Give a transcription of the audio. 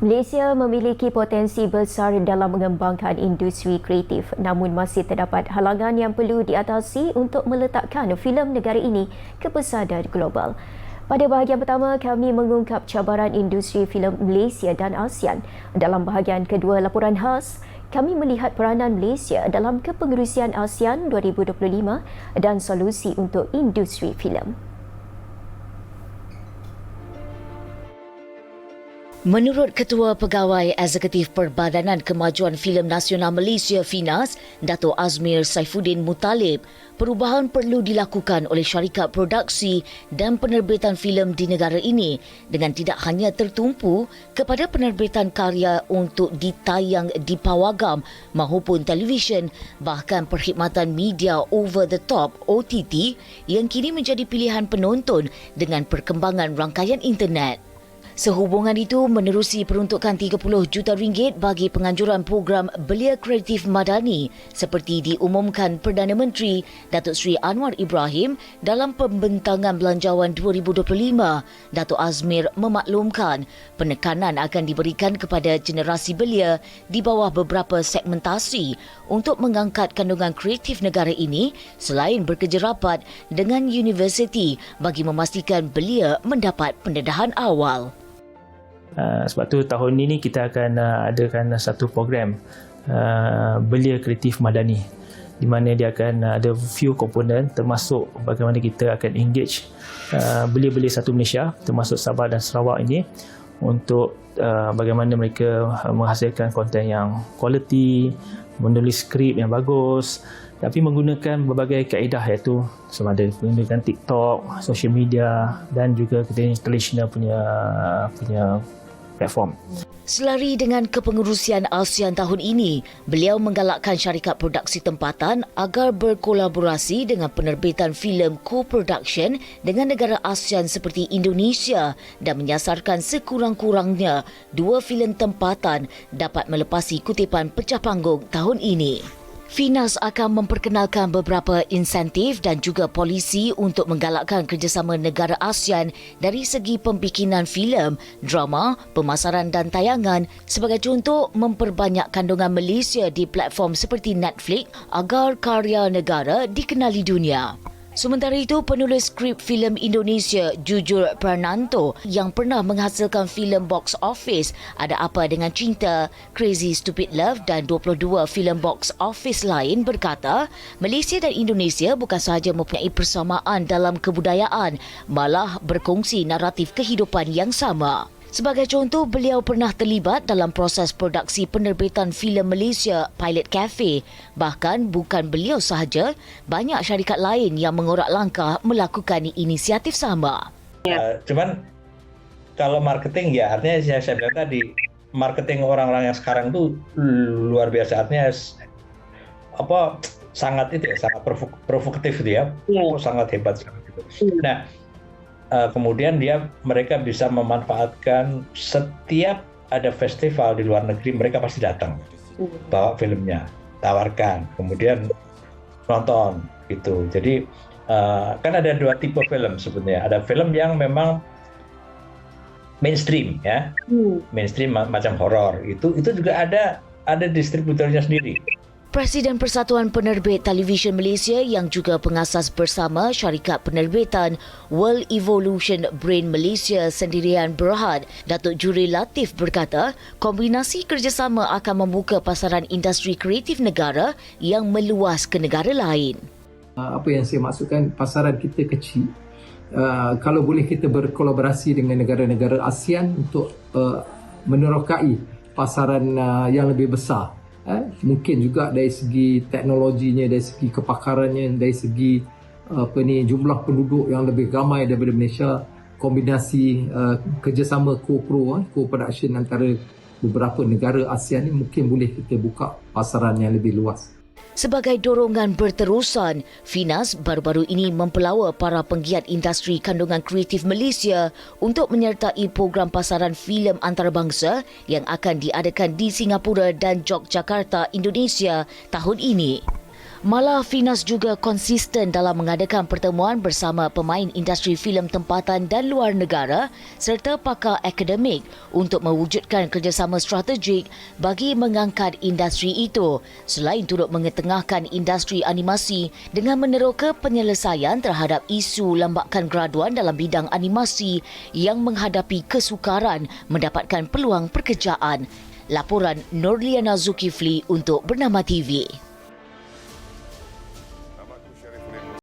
Malaysia memiliki potensi besar dalam mengembangkan industri kreatif namun masih terdapat halangan yang perlu diatasi untuk meletakkan filem negara ini ke pesada global. Pada bahagian pertama, kami mengungkap cabaran industri filem Malaysia dan ASEAN. Dalam bahagian kedua laporan khas, kami melihat peranan Malaysia dalam kepengerusian ASEAN 2025 dan solusi untuk industri filem. Menurut Ketua Pegawai Eksekutif Perbadanan Kemajuan Filem Nasional Malaysia FINAS, Dato' Azmir Saifuddin Mutalib, perubahan perlu dilakukan oleh syarikat produksi dan penerbitan filem di negara ini dengan tidak hanya tertumpu kepada penerbitan karya untuk ditayang di pawagam maupun televisyen, bahkan perkhidmatan media over the top OTT yang kini menjadi pilihan penonton dengan perkembangan rangkaian internet. Sehubungan itu menerusi peruntukan 30 juta ringgit bagi penganjuran program Belia Kreatif Madani seperti diumumkan Perdana Menteri Datuk Seri Anwar Ibrahim dalam pembentangan belanjawan 2025. Datuk Azmir memaklumkan penekanan akan diberikan kepada generasi belia di bawah beberapa segmentasi untuk mengangkat kandungan kreatif negara ini selain bekerja rapat dengan universiti bagi memastikan belia mendapat pendedahan awal. Uh, sebab tu tahun ini kita akan uh, adakan satu program uh, belia kreatif madani di mana dia akan uh, ada few komponen termasuk bagaimana kita akan engage uh, belia-belia satu Malaysia termasuk Sabah dan Sarawak ini untuk uh, bagaimana mereka menghasilkan konten yang quality, menulis skrip yang bagus tapi menggunakan berbagai kaedah iaitu sama ada menggunakan TikTok, social media dan juga kita traditional punya punya platform. Selari dengan kepengurusian ASEAN tahun ini, beliau menggalakkan syarikat produksi tempatan agar berkolaborasi dengan penerbitan filem co-production dengan negara ASEAN seperti Indonesia dan menyasarkan sekurang-kurangnya dua filem tempatan dapat melepasi kutipan pecah panggung tahun ini. Finas akan memperkenalkan beberapa insentif dan juga polisi untuk menggalakkan kerjasama negara ASEAN dari segi pembikinan filem, drama, pemasaran dan tayangan sebagai contoh memperbanyak kandungan Malaysia di platform seperti Netflix agar karya negara dikenali dunia. Sementara itu, penulis skrip filem Indonesia Jujur Prananto yang pernah menghasilkan filem box office Ada Apa Dengan Cinta, Crazy Stupid Love dan 22 filem box office lain berkata, Malaysia dan Indonesia bukan sahaja mempunyai persamaan dalam kebudayaan, malah berkongsi naratif kehidupan yang sama. Sebagai contoh, beliau pernah terlibat dalam proses produksi penerbitan filem Malaysia Pilot Cafe. Bahkan bukan beliau sahaja, banyak syarikat lain yang mengorak langkah melakukan inisiatif sama. Uh, cuman kalau marketing ya artinya saya, saya bilang tadi marketing orang-orang yang sekarang tuh luar biasa artinya apa sangat itu ya sangat provokatif itu ya, yeah. oh, sangat hebat sangat itu. Yeah. Nah uh, kemudian dia mereka bisa memanfaatkan setiap ada festival di luar negeri mereka pasti datang. Hmm. bawa filmnya tawarkan kemudian nonton gitu. Jadi uh, kan ada dua tipe film sebetulnya. Ada film yang memang mainstream ya. Hmm. mainstream macam horor. Itu itu juga ada ada distributornya sendiri Presiden Persatuan Penerbit Televisyen Malaysia yang juga pengasas bersama syarikat penerbitan World Evolution Brain Malaysia sendirian Berhad, Datuk Juri Latif berkata, kombinasi kerjasama akan membuka pasaran industri kreatif negara yang meluas ke negara lain. Ah, apa yang saya maksudkan, pasaran kita kecil. Uh, kalau boleh kita berkolaborasi dengan negara-negara ASEAN untuk uh, menerokai pasaran uh, yang lebih besar eh, mungkin juga dari segi teknologinya dari segi kepakarannya dari segi apa ni jumlah penduduk yang lebih ramai daripada Malaysia kombinasi uh, kerjasama co-pro eh, co-production antara beberapa negara ASEAN ni mungkin boleh kita buka pasaran yang lebih luas Sebagai dorongan berterusan, Finas baru-baru ini mempelawa para penggiat industri kandungan kreatif Malaysia untuk menyertai program pasaran filem antarabangsa yang akan diadakan di Singapura dan Yogyakarta, Indonesia tahun ini. Malah Finas juga konsisten dalam mengadakan pertemuan bersama pemain industri filem tempatan dan luar negara serta pakar akademik untuk mewujudkan kerjasama strategik bagi mengangkat industri itu selain turut mengetengahkan industri animasi dengan meneroka penyelesaian terhadap isu lambakan graduan dalam bidang animasi yang menghadapi kesukaran mendapatkan peluang pekerjaan. Laporan Norliana Zulkifli untuk Bernama TV.